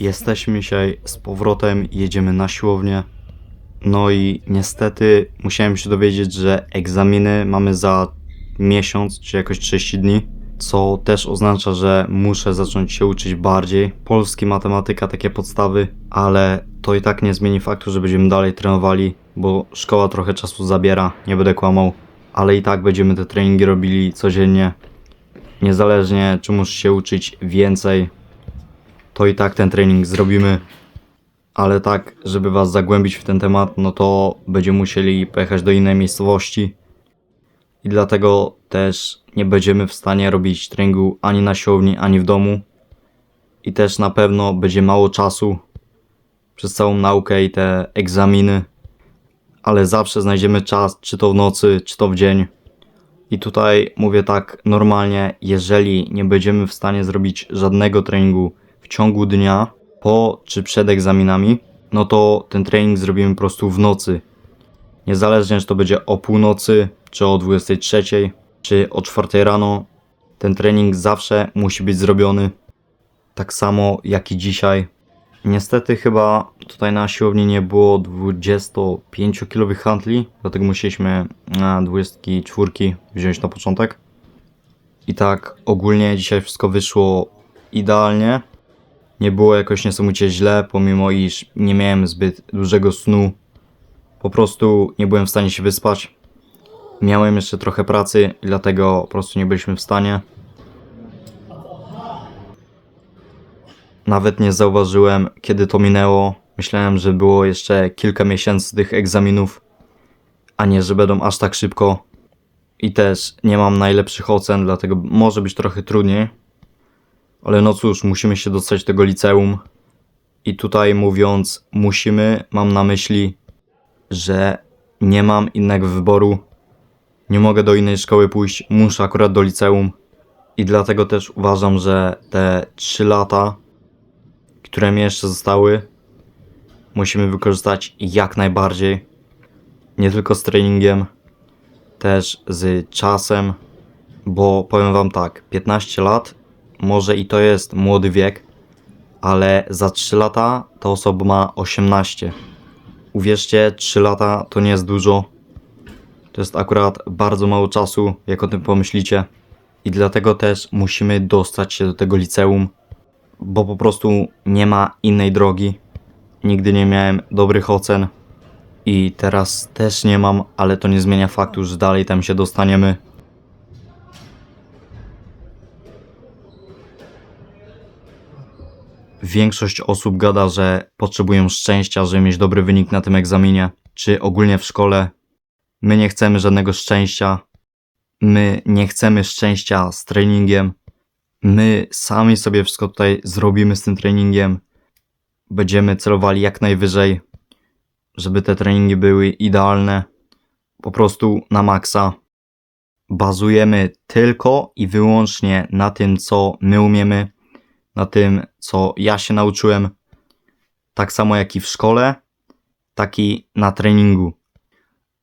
Jesteśmy dzisiaj z powrotem, jedziemy na siłownię. No i niestety musiałem się dowiedzieć, że egzaminy mamy za miesiąc, czy jakoś 30 dni, co też oznacza, że muszę zacząć się uczyć bardziej. Polski, matematyka, takie podstawy, ale to i tak nie zmieni faktu, że będziemy dalej trenowali, bo szkoła trochę czasu zabiera, nie będę kłamał, ale i tak będziemy te treningi robili codziennie. Niezależnie, czy muszę się uczyć więcej, to i tak ten trening zrobimy. Ale tak, żeby was zagłębić w ten temat, no to będziemy musieli pojechać do innej miejscowości. I dlatego też nie będziemy w stanie robić treningu ani na siłowni, ani w domu. I też na pewno będzie mało czasu przez całą naukę i te egzaminy. Ale zawsze znajdziemy czas, czy to w nocy, czy to w dzień. I tutaj mówię tak normalnie, jeżeli nie będziemy w stanie zrobić żadnego treningu w ciągu dnia, po czy przed egzaminami, no to ten trening zrobimy po prostu w nocy. Niezależnie, czy to będzie o północy, czy o 23, czy o 4 rano, ten trening zawsze musi być zrobiony. Tak samo jak i dzisiaj. Niestety chyba tutaj na siłowni nie było 25-kilowych handli, dlatego musieliśmy na 24 wziąć na początek. I tak ogólnie dzisiaj wszystko wyszło idealnie. Nie było jakoś niesamowicie źle, pomimo iż nie miałem zbyt dużego snu. Po prostu nie byłem w stanie się wyspać. Miałem jeszcze trochę pracy, dlatego po prostu nie byliśmy w stanie. Nawet nie zauważyłem, kiedy to minęło. Myślałem, że było jeszcze kilka miesięcy tych egzaminów, a nie, że będą aż tak szybko. I też nie mam najlepszych ocen, dlatego może być trochę trudniej. Ale no cóż, musimy się dostać do tego liceum. I tutaj mówiąc musimy, mam na myśli, że nie mam innego wyboru. Nie mogę do innej szkoły pójść, muszę akurat do liceum. I dlatego też uważam, że te 3 lata, które mi jeszcze zostały, musimy wykorzystać jak najbardziej. Nie tylko z treningiem, też z czasem, bo powiem Wam tak, 15 lat może i to jest młody wiek, ale za 3 lata ta osoba ma 18. Uwierzcie, 3 lata to nie jest dużo. To jest akurat bardzo mało czasu, jak o tym pomyślicie. I dlatego też musimy dostać się do tego liceum, bo po prostu nie ma innej drogi. Nigdy nie miałem dobrych ocen i teraz też nie mam, ale to nie zmienia faktu, że dalej tam się dostaniemy. Większość osób gada, że potrzebują szczęścia, żeby mieć dobry wynik na tym egzaminie, czy ogólnie w szkole. My nie chcemy żadnego szczęścia. My nie chcemy szczęścia z treningiem. My sami sobie wszystko tutaj zrobimy z tym treningiem. Będziemy celowali jak najwyżej, żeby te treningi były idealne. Po prostu na maksa. Bazujemy tylko i wyłącznie na tym, co my umiemy na tym, co ja się nauczyłem, tak samo jak i w szkole, tak i na treningu.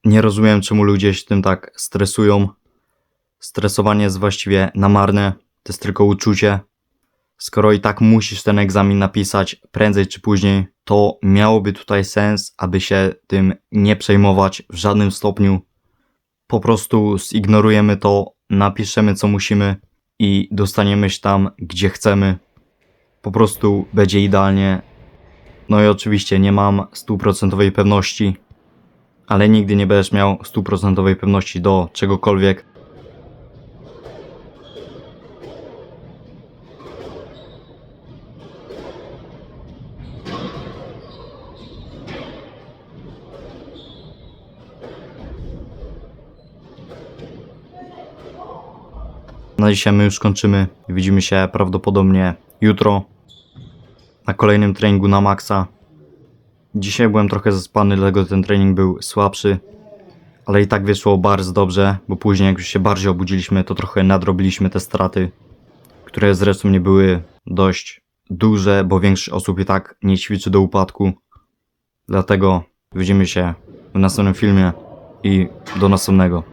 Nie rozumiem, czemu ludzie się tym tak stresują. Stresowanie jest właściwie na marne, to jest tylko uczucie. Skoro i tak musisz ten egzamin napisać prędzej czy później, to miałoby tutaj sens, aby się tym nie przejmować w żadnym stopniu. Po prostu zignorujemy to, napiszemy co musimy i dostaniemy się tam, gdzie chcemy po prostu będzie idealnie. No i oczywiście nie mam stuprocentowej pewności, ale nigdy nie będziesz miał stuprocentowej pewności do czegokolwiek. Na dzisiaj my już kończymy. Widzimy się prawdopodobnie jutro na kolejnym treningu na maksa. Dzisiaj byłem trochę zaspany, dlatego ten trening był słabszy, ale i tak wyszło bardzo dobrze, bo później jak już się bardziej obudziliśmy, to trochę nadrobiliśmy te straty, które zresztą nie były dość duże, bo większość osób i tak nie ćwiczy do upadku. Dlatego widzimy się w następnym filmie i do następnego.